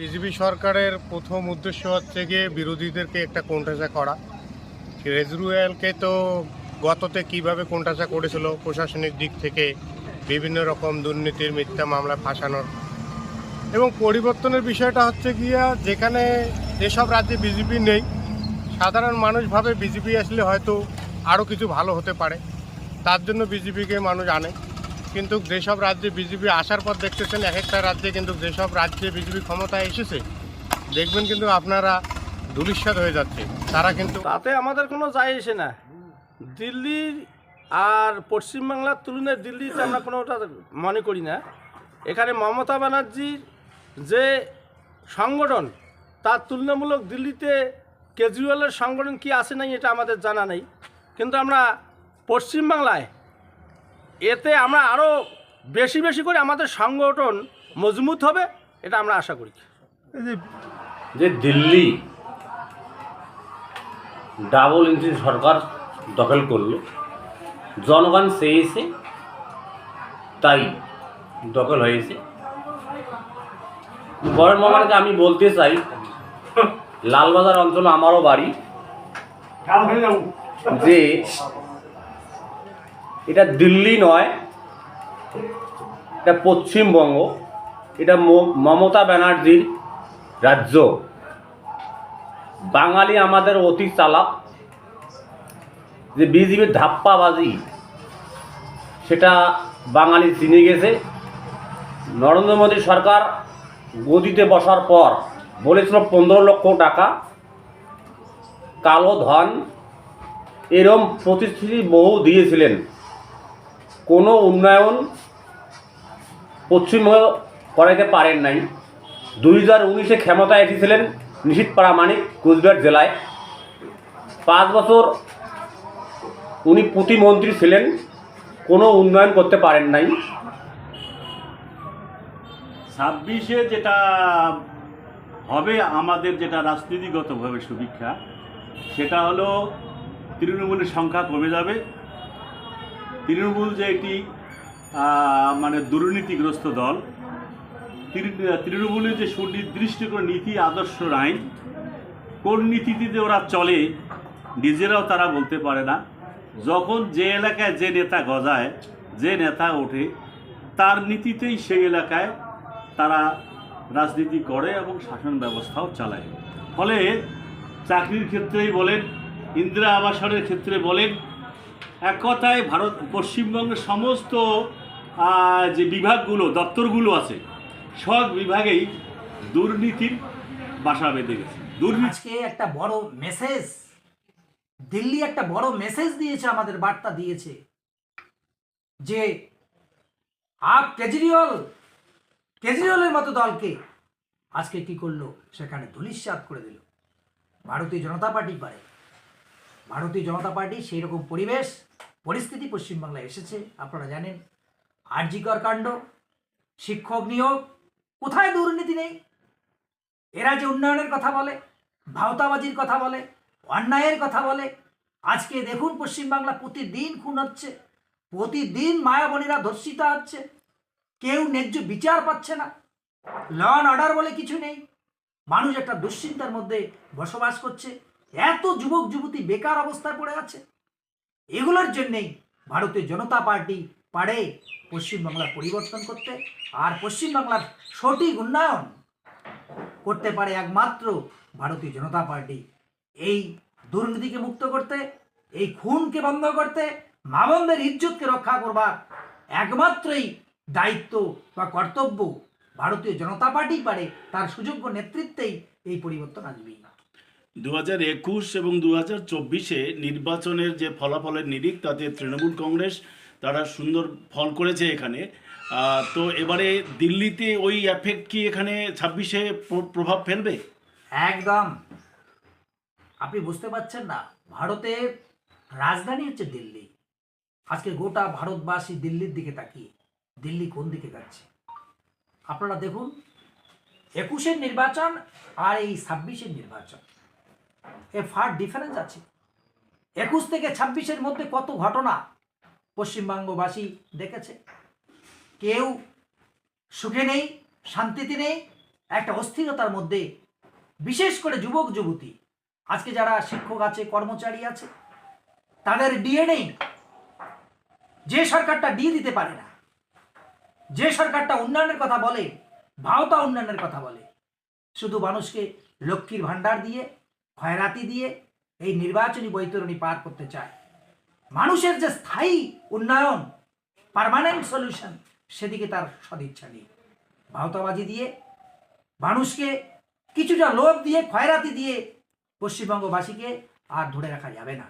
BJP সরকারের প্রথম উদ্দেশ্য হচ্ছে গিয়ে বিরোধীদেরকে একটা কোণঠাসা করা। কেজরিওয়ালকে তো গততে কীভাবে কোণঠাসা করেছিল, প্রশাসনিক দিক থেকে বিভিন্ন রকম দুর্নীতির মিথ্যা মামলা ফাঁসানোর। এবং পরিবর্তনের বিষয়টা হচ্ছে গিয়া যেখানে যেসব রাজ্যে বিজেপি নেই, সাধারণ মানুষ ভাবে বিজেপি আসলে হয়তো আরও কিছু ভালো হতে পারে। তার জন্য বিজেপিকে মানুষ আনে। কিন্তু যেসব রাজ্যে বিজেপি আসার পর দেখতেছেন, এক একটা রাজ্যে কিন্তু যেসব রাজ্যে বিজেপি ক্ষমতায় এসেছে, দেখবেন কিন্তু আপনারা ধুলিস্বাদ হয়ে যাচ্ছে। তারা কিন্তু তাতে আমাদের কোনো যায় এসে না। দিল্লি আর পশ্চিমবাংলার তুলনায় দিল্লিতে আমরা কোনোটা মনে করি না। এখানে মমতা ব্যানার্জির যে সংগঠন, তার তুলনামূলক দিল্লিতে কেজরিওয়ালের সংগঠন কি আছে নাই, এটা আমাদের জানা নেই। কিন্তু আমরা পশ্চিমবাংলায় এতে আমরা আরও বেশি বেশি করে আমাদের সংগঠন মজবুত হবে এটা আমরা আশা করি। যে দিল্লি ডাবল ইঞ্জিন সরকার দখল করল জনগণ চেয়েছে তাই দখল হয়েছে। বরের মামাকে আমি বলতে চাই লালবাজার অঞ্চল আমারও বাড়ি। যে এটা দিল্লি নয়, এটা পশ্চিমবঙ্গ, এটা মমতা ব্যানার্জির রাজ্য। বাঙালি আমাদের অতি চালাক। যে বিজেপির ধাপ্পাবাজি, সেটা বাঙালি চিনে গেছে। নরেন্দ্র মোদী সরকার গদিতে বসার পর বলেছিল পনেরো লক্ষ টাকা, কালো ধন, এরম প্রতিশ্রুতি বহু দিয়েছিলেন। কোনো উন্নয়ন পশ্চিমবঙ্গ করাইতে পারেন নাই। দুই হাজার উনিশে ক্ষমতায় এসেছিলেন নিশীত প্রামাণিক কুচবিহার জেলায়। পাঁচ বছর উনি প্রতিমন্ত্রী ছিলেন, কোনো উন্নয়ন করতে পারেন নাই। ছাব্বিশে যেটা হবে আমাদের যেটা রাজনীতিগতভাবে সুবিক্ষা সেটা হলো তৃণমূলের সংখ্যা কমে যাবে। তৃণমূল যে একটি মানে দুর্নীতিগ্রস্ত দল তৃণ- তৃণমূলের যে সুনির্দিষ্ট কোনো নীতি, আদর্শ নাই কোন নীতিতে ওরা চলে, নিজেরাও তারা বলতে পারে না। যখন যে এলাকায় যে নেতা গজায়, যে নেতা ওঠে, তার নীতিতেই সেই এলাকায় তারা রাজনীতি করে এবং শাসন ব্যবস্থাও চালায়। ফলে চাকরির ক্ষেত্রেই বলেন, ইন্দিরা আবাসনের ক্ষেত্রে বলেন এক কথায় ভারত পশ্চিমবঙ্গের সমস্ত যে বিভাগগুলো, দপ্তরগুলো আছে, সব বিভাগেই দুর্নীতির বাসা বেঁধে গেছে। দুর্নীতি একটা বড় মেসেজ দিল্লি একটা বড় মেসেজ দিয়েছে, আমাদের বার্তা দিয়েছে, যে আপ কেজরিওয়াল, কেজরিওয়ালের মতো দলকে আজকে কি করল? সেখানে ধুলিস্বাদ করে দিল। ভারতীয় জনতা পার্টি পারে। ভারতীয় জনতা পার্টি সেই রকম পরিবেশ, পরিস্থিতি পশ্চিমবাংলায় এসেছে, আপনারা জানেন। আরজিকর কাণ্ড, শিক্ষক নিয়োগ, কোথায় দুর্নীতি নেই? এরা যে উন্নয়নের কথা বলে, ভাওতাবাজির কথা বলে, অন্যায়ের কথা বলে। আজকে দেখুন পশ্চিমবাংলা প্রতিদিন খুন হচ্ছে, প্রতিদিন মায়াবনীরা ধর্ষিতা হচ্ছে, কেউ ন্যায্য বিচার পাচ্ছে না। ল অর্ডার বলে কিছু নেই। মানুষ একটা দুশ্চিন্তার মধ্যে বসবাস করছে। এত যুবক যুবতী বেকার অবস্থায় পড়ে আছে। এগুলোর জন্যেই ভারতীয় জনতা পার্টি পারে পশ্চিমবাংলার পরিবর্তন করতে আর পশ্চিমবাংলার সঠিক উন্নয়ন করতে পারে একমাত্র ভারতীয় জনতা পার্টি। এই দুর্নীতিকে মুক্ত করতে, এই খুনকে বন্ধ করতে, মা বোনদের ইজ্জতকে রক্ষা করবার একমাত্রই দায়িত্ব বা কর্তব্য ভারতীয় জনতা পার্টি পারে তার সুযোগ্য নেতৃত্বেই এই পরিবর্তন আসবেই দু একুশ এবং দু হাজার চব্বিশে নির্বাচনের যে ফলাফলের নিরিখ, তাতে তৃণমূল কংগ্রেস তারা সুন্দর ফল করেছে এখানে। তো এবারে দিল্লিতে ওই এফেক্ট কি এখানে ছাব্বিশে প্রভাব ফেলবে? একদম। আপনি বুঝতে পারছেন না ভারতের রাজধানী হচ্ছে দিল্লি। আজকে গোটা ভারতবাসী দিল্লির দিকে তাকিয়ে, দিল্লি কোন দিকে যাচ্ছে? আপনারা দেখুন, একুশের নির্বাচন আর এই ছাব্বিশের নির্বাচন। এ ফার ডিফারেন্স আছে। একুশ থেকে ছাব্বিশের মধ্যে কত ঘটনা পশ্চিমবঙ্গবাসী দেখেছে? কেউ সুখে নেই, শান্তিতে নেই, একটা অস্থিরতার মধ্যে, বিশেষ করে যুবক, যুবতী। আজকে যারা শিক্ষক আছে, কর্মচারী আছে, তাদের ডিএ নেই যে সরকারটা ডিএ দিতে পারে না, যে সরকারটা উন্নয়নের কথা বলে, ভাওতা উন্নয়নের কথা বলে, শুধু মানুষকে লক্ষ্মীর ভাণ্ডার দিয়ে খয়রাতি দিয়ে এই নির্বাচনী বৈতরণী পার করতে চায়। মানুষের যে স্থায়ী উন্নয়ন পারমানেন্ট সলিউশন সেদিকে তার সদিচ্ছা নেই। ভাওতাবাজি দিয়ে মানুষকে কিছুটা লোভ দিয়ে খয়রাতি দিয়ে পশ্চিমবঙ্গবাসীকে আর ধরে রাখা যাবে না।